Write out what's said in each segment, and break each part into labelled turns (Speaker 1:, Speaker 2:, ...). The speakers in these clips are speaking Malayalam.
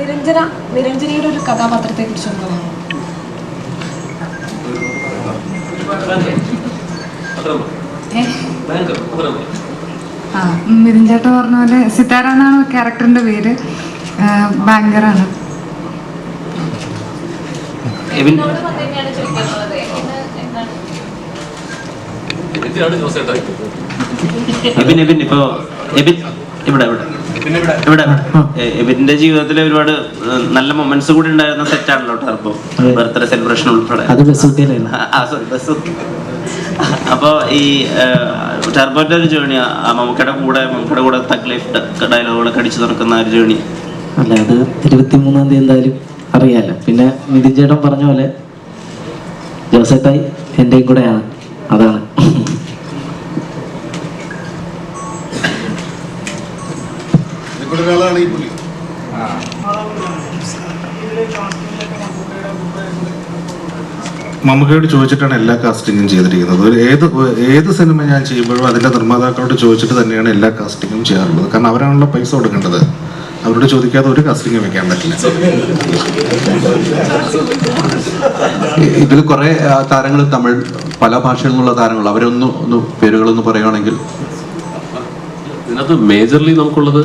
Speaker 1: നിരഞ്ജന നിരഞ്ജനയുടെ ഒരു കഥാപാത്രത്തെ കുറിച്ച്
Speaker 2: ഏ? ആ മിഥുൻ ചേട്ട പറഞ്ഞ പോലെ സിത്താര എന്നാണ് ക്യാരക്ടറിന്റെ പേര്. ഭയങ്കരാണ്. ബാങ്കറാണ്
Speaker 3: എബിൻ എബിൻ ഇപ്പോ എബിൻ ഇവിടെ ഇവിടെ. ഇവിടെ എബിന്റെ ജീവിതത്തിൽ ഒരുപാട് നല്ല മൊമെന്റ്സ് കൂടി ഉണ്ടായിരുന്ന സെറ്റാണല്ലോ ടർബോ ബർത്ത്ഡേ സെലിബ്രേഷൻ ഉൾപ്പെടെ.
Speaker 4: അത് ബസൂക്കയിലായിരുന്നു
Speaker 3: ആ സോറി ബസ് അപ്പോ ഈ ടർബോന്റെ ഒരു ജേണി മമ്മൂക്കയുടെ കൂടെ മമ്മൂക്കയുടെ കൂടെ തക്ലീഫ് ഡയലോഗുകൾ കടിച്ചു അടിച്ചു തുറക്കുന്ന ആ ഒരു ജേണി
Speaker 4: അല്ല അത് ഇരുപത്തിമൂന്നാം തീയതി എന്തായാലും അറിയാലോ. പിന്നെ നിതിൻ ചേട്ടൻ പറഞ്ഞ പോലെ ജോസഫായി എന്റെയും കൂടെയാണ്. അതാണ്.
Speaker 5: ഇതിൽക്കൂടെ ഒരാളാണ് ഈ പുള്ളി. മമ്മൂക്കയോട് ചോദിച്ചിട്ടാണ് എല്ലാ കാസ്റ്റിങ്ങും ചെയ്തിരിക്കുന്നത്. ഒരു ഏത് ഏത് സിനിമ ഞാൻ ചെയ്യുമ്പോഴും അതിന്റെ നിർമ്മാതാക്കളോട് ചോദിച്ചിട്ട് തന്നെയാണ് എല്ലാ കാസ്റ്റിങ്ങും ചെയ്യാറുള്ളത്. കാരണം അവരാണല്ലോ പൈസ കൊടുക്കേണ്ടത്. അവരോട് ചോദിക്കാതെ ഒരു കാസ്റ്റിംഗ് വെക്കാൻ പറ്റില്ല.
Speaker 6: ഇതിൽ കുറേ താരങ്ങൾ തമിഴ് പല ഭാഷകളിലുള്ള താരങ്ങൾ. അവരൊന്നും ഒന്ന് പേരുകളൊന്ന് പറയുകയാണെങ്കിൽ
Speaker 7: ഇതിനകത്ത് മേജർലി നമുക്കുള്ളത്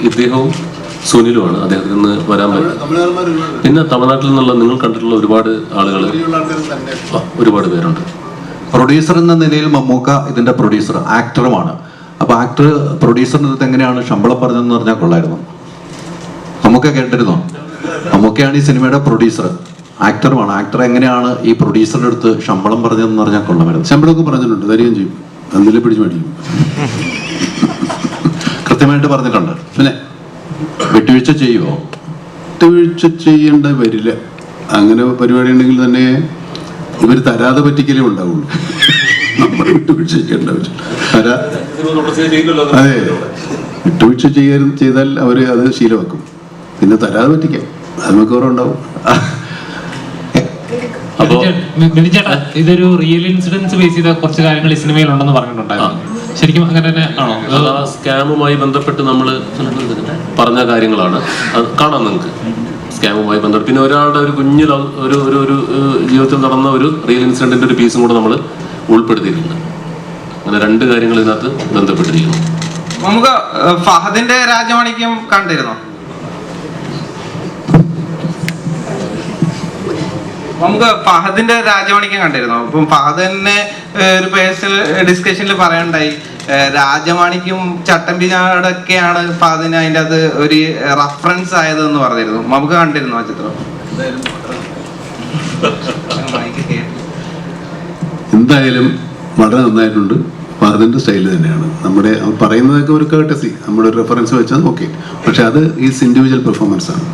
Speaker 7: ഇദ്ദേഹവും സുനിലുമാണ്. അദ്ദേഹത്തിൽ നിന്ന് വരാൻ പറ്റും. പിന്നെ തമിഴ്നാട്ടിൽ നിന്നുള്ള നിങ്ങൾ കണ്ടിട്ടുള്ള ഒരുപാട് ആളുകൾ ഒരുപാട് പേരുണ്ട്.
Speaker 6: പ്രൊഡ്യൂസർ എന്ന നിലയിൽ മമ്മൂക്ക ഇതിന്റെ പ്രൊഡ്യൂസർ ആക്ടറുമാണ്. അപ്പൊ ആക്ടർ പ്രൊഡ്യൂസറിന്റെ അടുത്ത് എങ്ങനെയാണ് ശമ്പളം പറഞ്ഞതെന്ന് പറഞ്ഞാൽ കൊള്ളായിരുന്നു. മമ്മൂക്ക കേട്ടിരുന്നോ? മമ്മൂക്കയാണ് ഈ സിനിമയുടെ പ്രൊഡ്യൂസർ. ആക്ടറുമാണ്. ആക്ടർ എങ്ങനെയാണ് ഈ പ്രൊഡ്യൂസറുടെ അടുത്ത് ശമ്പളം പറഞ്ഞതെന്ന് പറഞ്ഞാൽ കൊള്ളാമായിരുന്നു.
Speaker 5: ശമ്പളമൊക്കെ പറഞ്ഞിട്ടുണ്ട്. തരികയും ചെയ്യും. എന്തെങ്കിലും പിടിച്ചു മേടിക്കും.
Speaker 6: കൃത്യമായിട്ട് പറഞ്ഞിട്ടുണ്ട്.
Speaker 5: പിന്നെ
Speaker 6: വിട്ടുവീഴ്ച ചെയ്യുമോ
Speaker 5: വിട്ടുവീഴ്ച ചെയ്യേണ്ട വരില്ല. അങ്ങനെ പരിപാടി ഉണ്ടെങ്കിൽ തന്നെ ഇവർ തരാതെ പറ്റിക്കലേ ഉണ്ടാവുള്ളൂ. നമ്മൾ വിട്ടുവീഴ്ച ചെയ്യേണ്ട തരാ അതെ. വിട്ടുവീഴ്ച ചെയ്യാൻ ചെയ്താൽ അവർ അത് ശീലമാക്കും. പിന്നെ തരാതെ പറ്റിക്കാം. അത് നമുക്ക് ഉണ്ടാവും.
Speaker 8: ഇതൊരു റിയൽ ഇൻസിഡൻസ് ബേസ് ചെയ്ത കുറച്ച് കാര്യങ്ങൾ ഈ സിനിമയിൽ ഉണ്ടെന്ന് പറഞ്ഞിട്ടുണ്ടായിരുന്നു. ശരിക്കും അങ്ങനെ തന്നെ ആണോ?
Speaker 7: ആ സ്കാമുമായി ബന്ധപ്പെട്ട് നമ്മൾ പറഞ്ഞ കാര്യങ്ങളാണ്. അത് കാണാം നിങ്ങൾക്ക് സ്കാമുമായി ബന്ധപ്പെട്ട്. പിന്നെ ഒരാളുടെ ഒരു കുഞ്ഞു ലവ്- ഒരു ഒരു ഒരു ജീവിതത്തിൽ നടന്ന ഒരു റിയൽ ഇൻസിഡന്റിന്റെ ഒരു പീസും കൂടെ നമ്മൾ ഉൾപ്പെടുത്തിയിട്ടുണ്ട്. അങ്ങനെ രണ്ട് കാര്യങ്ങൾ ഇതിനകത്ത് ബന്ധപ്പെട്ടിരിക്കുന്നു.
Speaker 3: നമുക്ക് ഫഹദിന്റെ രാജമാണിക്യം കണ്ടിരുന്നോ? നമുക്ക് ഫഹദിന്റെ രാജമാണിക്യം കണ്ടിരുന്നോ? അപ്പം ഫഹദിനെ ഒരു പേഴ്സണൽ ഡിസ്കഷനിൽ പറയണ്ടായി രാജമാണിക്കും ചട്ടമ്പിനാടൊക്കെയാണ് ഫാദിന് അതിന്റെ അത് ഒരു റഫറൻസ് ആയതെന്ന് പറഞ്ഞിരുന്നു. നമുക്ക് കണ്ടിരുന്നു ആ ചിത്രം?
Speaker 5: എന്തായാലും വളരെ നന്നായിട്ടുണ്ട്. ഫഹദിന്റെ സ്റ്റൈൽ തന്നെയാണ്. നമ്മുടെ പറയുന്നതൊക്കെ ഒരു കേട്ടസി നമ്മുടെ റെഫറൻസ് വെച്ചാൽ ഓക്കെ പക്ഷെ അത് ഈസ് ഇൻഡിവിജ്വൽ പെർഫോമൻസ് ആണ്.